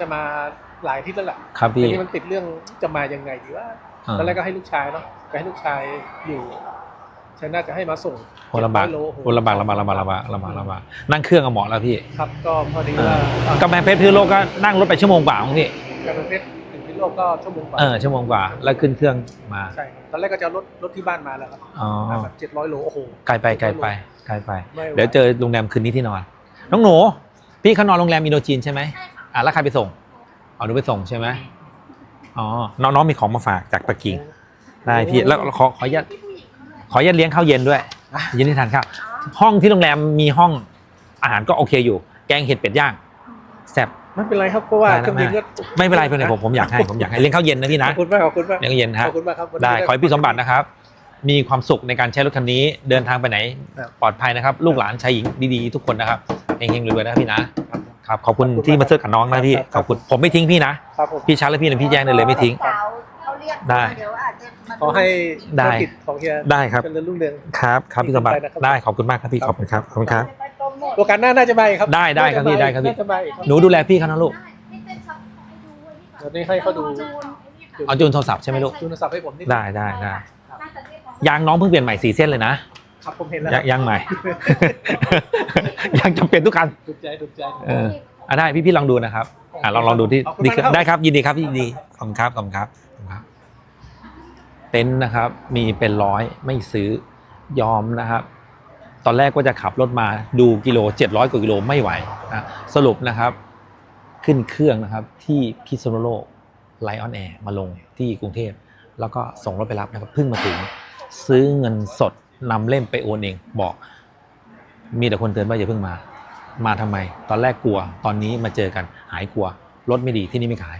จะมาหลายอาที่แล้วแหละครับทีพี่นี้มันติดเรื่องจะมายังไงดีว่าอ่า ตอนแรกก็ให้ลูกชายเนาะไปให้ลูกชายอยู่ชัยนาทจะให้มาส่งโหลำบาก700โลโอ้โหโหลำบากลำบากลำบากลำบากลำบากลำบากนั่งเครื่องกับหมอแล้วพี่ครับก็พอดีว่าอะกำแพงเพชรพิษณุโลกก็นั่งรถไปชั่วโมงกว่าของพี่กำแพงเพชรถึงพิษณุโลกก็ชั่วโมงกว่าเออชั่วโมงกว่า แล้วขึ้นเครื่องมาใช่ครับตอนแรกก็จะเอารถรถที่บ้านมาแล้วครับอ๋อแบบเจ็ดร้อยโลโอ้โหไกลไปไกลไปไกลไป ไม่ไหวเดี๋ยวเจอโรงแรมคืนนี้ที่นอน น้องหนูพี่เขานอนโรงแรมอินโดจีนใช่ไหม อะแล้วใครไปส่งอ๋อหนูไปส่งใช่ไหมอ๋อน้องๆมีของมาฝากจากปักกิ่งได้พี่แล้วขอขออนุญาตขออนุญาตเลี้ยงข้าวเย็นด้วยเย็นที่ทานข้าวห้องที่โรงแรมมีห้องอาหารก็โอเคอยู่ แกงเห็ดเป็ดย่างแซ่บไม่เป็นไรครับเพราะว่าได้นะเครื่องบินก็ไม่เป็นไรเพื่อนผมผมอยากให้ผมอยากให้เลี้ยงข้าวเย็นนะพี่ขนะอบคุณมากขอบคุณมากเลี้ยงข้าวเย็นขฮะอบคุณมากครับวันนี้ได้ขอให้พี่สมบัตินะครับ มีความสุขในการใช้รถคันนี้ เดินทางไปไหนครับปลอดภัยนะครับ ลูกหลานชายหญิงดีๆทุกคนนะครับเฮงๆรวยๆนะครับพี่นะ ครับขอบคุณที่มาเจอกับน้องนะพี่ขอบคุณผมไม่ทิ้งพี่นะ ครับผม พี่ชัดและพี่นะพี่แจ้งได้เลยไม่ทิ้งสาวเขาเรียกได้ เดี๋ยวอาจจะมาขอให้ได้ ธุรกิจของเฮียได้ครับ เจริญรุ่งเรือง ครับครับพี่สมบัติไปนะครับได้ขอบคุณมากครับพี่ขอบคุณครับขอบคุณครับ ไปโปรโมทโอกาสหน้าน่าจะมาอีกครับได้ได้ครับพี่ได้ครับพี่ น่าจะมาอีกครับ หนูดูแลพี่เขานะลูกเดี๋ยวนี้ให้เขาดู เอาจูนโทรศัพท์ใช่ไหมลูกจูนโทรศัพท์ให้ผมนิดได้ได้ได้ยางน้องเพิ่งเปลี่ยนใหม่สี่เส้นเลยนะ ครับผมเห็นแล้วยางยางใหม่ยางจำเป็นทุกคันถูกใจถูกใจเอออะได้พี่พี่ลองดูนะครับอะลองลองดูที่ขอบคุณนี่มากครับได้ครับยินดีครับยินดีขอบคุณครับขอบคุณครับขอบคุณครับ เต็นท์นะครับ มีเป็นร้อยไม่ซื้อยอมนะครับ ตอนแรกก็จะขับรถมาดูกิโล700กว่ากิโลไม่ไหวนะสรุปนะครับ ขึ้นเครื่องนะครับ ที่พิษณุโลกไลออนแอร์มาลงที่กรุงเทพแล้วก็ส่งรถไปรับนะครับเพิ่งมาถึงซื้อเงินสด นำเล่มไปโอนเองบอก มีแต่คนเตือนว่าอย่าเพิ่งมา มาทำไม ตอนแรกกลัว ตอนนี้มาเจอกันหายกลัวรถไม่ดีที่นี่ไม่ขาย